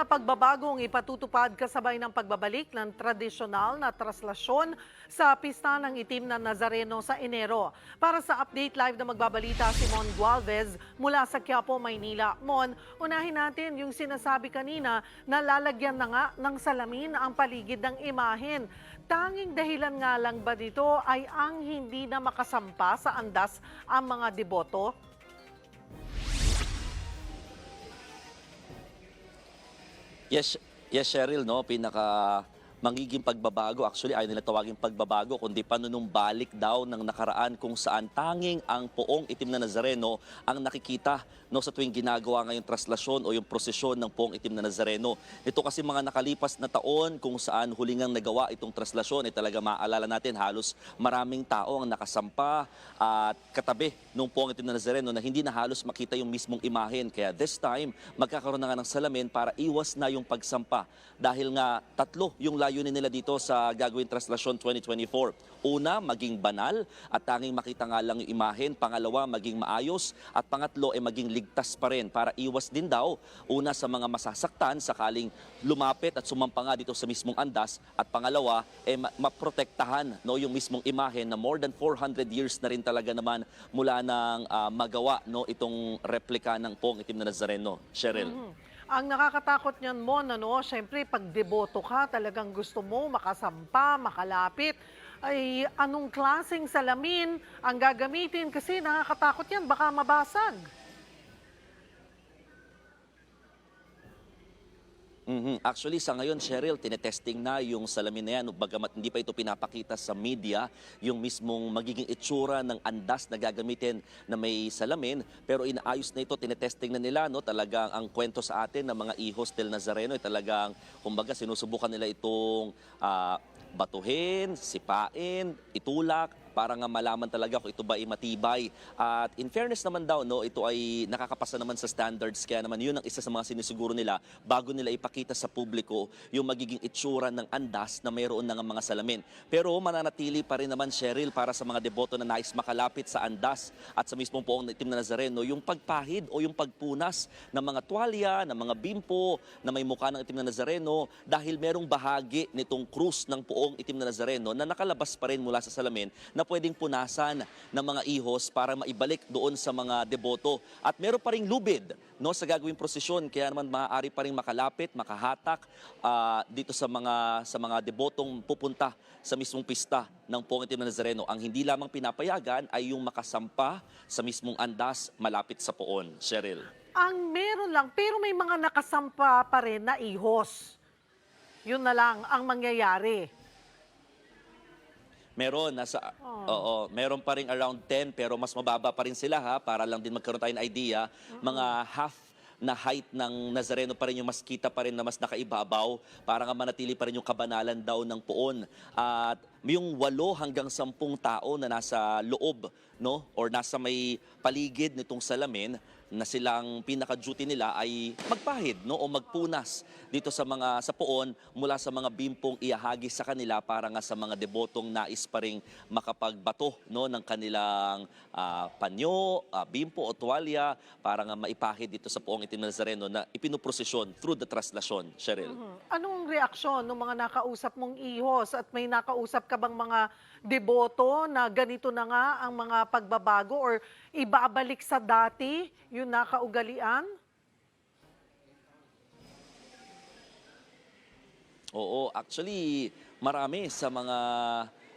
mga pagbabagong ipatutupad kasabay ng pagbabalik ng tradisyonal na traslasyon sa pista ng itim na Nazareno sa Enero. Para sa update live na magbabalita si Mon Gualvez mula sa Quiapo, Maynila. Mon, unahin natin yung sinasabi kanina na lalagyan na nga ng salamin ang paligid ng imahen. Tanging dahilan nga lang ba dito ay ang hindi na makasampa sa andas ang mga deboto? Yes, yes Cheryl, no, pinaka magiging pagbabago. Actually, ayaw nila tawagin pagbabago, kundi panunumbalik daw ng nakaraan kung saan tanging ang poong itim na Nazareno ang nakikita no, sa tuwing ginagawa ngayong traslasyon o yung prosesyon ng poong itim na Nazareno. Ito kasi mga nakalipas na taon kung saan hulingang nagawa itong traslasyon, ay talaga maaalala natin halos maraming tao ang nakasampa at katabi ng poong itim na Nazareno na hindi na halos makita yung mismong imahen. Kaya this time, magkakaroon na nga ng salamin para iwas na yung pagsampa. Dahil nga tatlo yung layunin nila dito sa gagawin traslasyon 2024. Una, maging banal at tanging makita nga lang yung imahen. Pangalawa, maging maayos. At pangatlo, ay maging ligtas pa rin para iwas din daw una sa mga masasaktan sakaling lumapit at sumampa nga dito sa mismong andas. At pangalawa, eh, ma- maprotektahan no, yung mismong imahen na more than 400 years na rin talaga naman mula nang ah, magawa no, itong replika ng Pong Itim na Nazareno. Cheryl. Mhm. Ang nakakatakot niyan mo, ano, syempre pag deboto ka, talagang gusto mo makasampa, makalapit, ay anong klaseng salamin ang gagamitin kasi nakakatakot yan, baka mabasag. Mhm. Actually, sa ngayon, Cheryl, tinetesting na yung salamin na yan. Bagamat hindi pa ito pinapakita sa media, yung mismong magiging itsura ng andas na gagamitin na may salamin. Pero inaayos na ito, tinetesting na nila. No? Talagang ang kwento sa atin ng mga ihos del Nazareno ay talagang, kumbaga, sinusubukan nila itong ah, batuhin, sipain, itulak, para nga malaman talaga kung ito ba ay matibay. At in fairness naman daw, no, ito ay nakakapasa naman sa standards. Kaya naman yun ang isa sa mga sinisiguro nila bago nila ipakita sa publiko yung magiging itsura ng andas na mayroon ng mga salamin. Pero mananatili pa rin naman, Cheryl, para sa mga deboto na nais makalapit sa andas at sa mismong poong itim na Nazareno, yung pagpahid o yung pagpunas ng mga tuwalya, ng mga bimpo na may mukha ng itim na Nazareno dahil merong bahagi nitong krus ng poong itim na Nazareno na nakalabas pa rin mula sa salamin na pwedeng punasan ng mga ihos para maibalik doon sa mga deboto. At meron pa ring lubid no, sa gagawing prosesyon kaya naman maaari pa rin makalapit, makahatak ah, dito sa mga sa mga debotong pupunta sa mismong pista ng Poong Itim na Nazareno. Ang hindi lamang pinapayagan ay yung makasampa sa mismong andas malapit sa poon. Cheryl. Ang meron lang, pero may mga nakasampa pa rin na ihos. Yun na lang ang mangyayari. Meron, nasa, oo, meron pa rin around 10 pero mas mababa pa rin sila ha, para lang din magkaroon tayo ng idea. Mga half na height ng Nazareno pa rin yung mas kita pa rin na mas nakaibabaw para nga manatili pa rin yung kabanalan daw ng poon. At yung walo hanggang sampung tao na nasa loob no or nasa may paligid nitong salamin na silang pinaka-duty nila ay magpahid no o magpunas dito sa mga sa poon mula sa mga bimpong iahagi sa kanila para nga sa mga debotong nais pa ring makapagbato no ng kanilang ah, panyo, ah, bimpo o tuwalya para nga maipahid dito sa poong itim na Nazareno na ipinuprosesyon through the traslasyon, Cheryl. Hmm. Anong reaksyon ng mga nakausap mong ihos at may nakausap ka bang mga deboto na ganito na nga ang mga pagbabago or ibabalik sa dati yung nakaugalian? Oo, actually, marami sa mga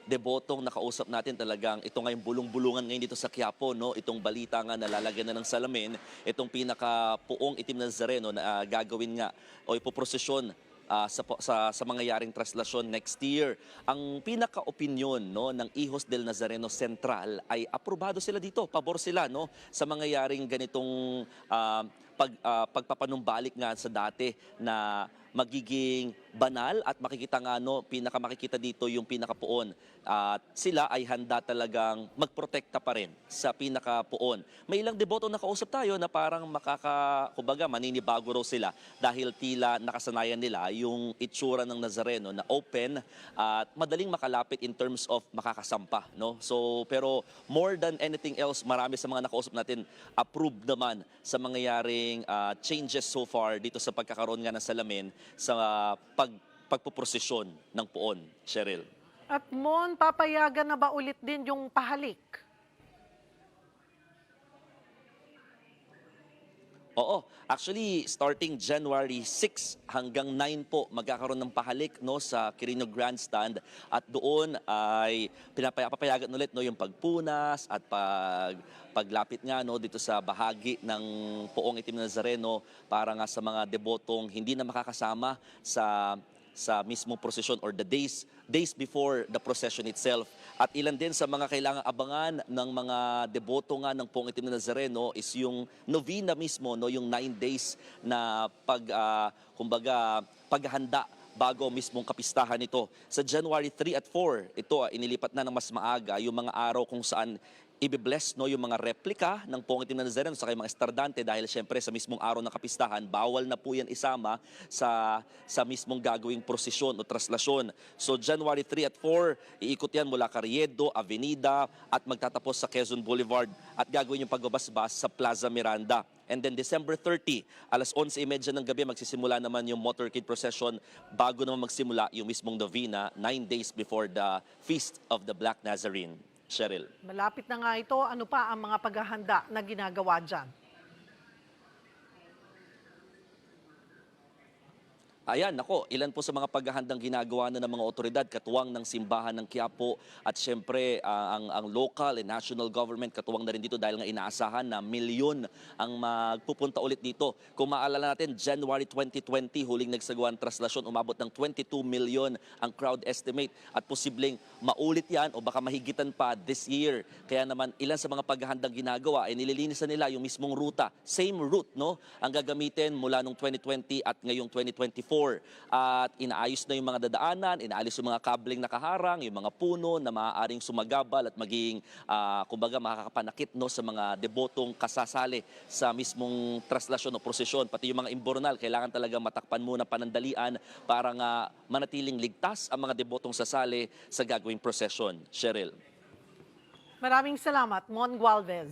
debotong nakausap natin talagang ito nga yung bulong-bulungan ngayon dito sa Quiapo, no? Itong balita nga nalalagyan na ng salamin, itong pinaka-puong itim na Nazareno na ah, gagawin nga o ipoprosesyon ah, sa, sa, sa mangyayaring traslasyon next year. Ang pinaka-opinyon no, ng Hijos del Nazareno Central ay aprobado sila dito, pabor sila no, sa mangyayaring ganitong ah, pag, ah, pagpapanumbalik nga sa dati na magiging banal at makikita nga no, pinaka makikita dito yung pinakapuon. At sila ay handa talagang magprotekta pa rin sa pinakapuon. May ilang deboto na kausap tayo na parang makaka, kumbaga maninibago raw sila dahil tila nakasanayan nila yung itsura ng Nazareno na open at madaling makalapit in terms of makakasampa. No? So, pero more than anything else, marami sa mga nakausap natin approved naman sa mangyayaring ah, changes so far dito sa pagkakaroon nga ng salamin sa pag, pagpuprosesyon ng puon, Cheryl. At Mon, papayagan na ba ulit din yung pahalik? Oo, actually starting January 6 hanggang 9 po magkakaroon ng pahalik no sa Quirino Grandstand at doon ay pinapayagan ulit no yung pagpunas at pag paglapit nga no dito sa bahagi ng Poong Itim na Nazareno para nga sa mga debotong hindi na makakasama sa sa mismong prosesyon or the days days before the procession itself. At ilan din sa mga kailangang abangan ng mga deboto nga ng Pong Itim na Nazareno is yung novena mismo, no, yung nine days na pag, ah, kumbaga, paghahanda bago mismong kapistahan nito. Sa January 3 at 4, ito ah, inilipat na ng mas maaga yung mga araw kung saan ibibless no yung mga replika ng Pong Itim na Nazareno sa mga estardante dahil syempre sa mismong araw ng kapistahan bawal na po yan isama sa sa mismong gagawing prosesyon o traslasyon. So January 3 at 4 iikot yan mula Carriedo, Avenida at magtatapos sa Quezon Boulevard at gagawin yung pagbabasbas sa Plaza Miranda. And then December 30, alas 11.30 ng gabi magsisimula naman yung motorcade procession bago naman magsimula yung mismong novena nine days before the Feast of the Black Nazarene. Cheryl. Malapit na nga ito, ano pa ang mga paghahanda na ginagawa dyan? Ayan, nako, ilan po sa mga paghahandang ginagawa na ng mga otoridad, katuwang ng simbahan ng Quiapo at syempre ah, ang, ang local and national government katuwang na rin dito dahil nga inaasahan na milyon ang magpupunta ulit dito. Kung maalala natin, January 2020, huling nagsagawa ang traslasyon, umabot ng 22 million ang crowd estimate at posibleng maulit yan o baka mahigitan pa this year. Kaya naman ilan sa mga paghahandang ginagawa ay nililinis na nila yung mismong ruta. Same route, no? Ang gagamitin mula nung 2020 at ngayong 2024. At inaayos na yung mga dadaanan, inaalis yung mga kabling nakaharang, yung mga puno na maaaring sumagabal at maging, ah, kumbaga, makakapanakit no, sa mga debotong kasasali sa mismong traslasyon o prosesyon. Pati yung mga imbornal, kailangan talaga matakpan muna panandalian para nga manatiling ligtas ang mga debotong sasali sa gagawing prosesyon. Cheryl. Maraming salamat, Mon Gualvez.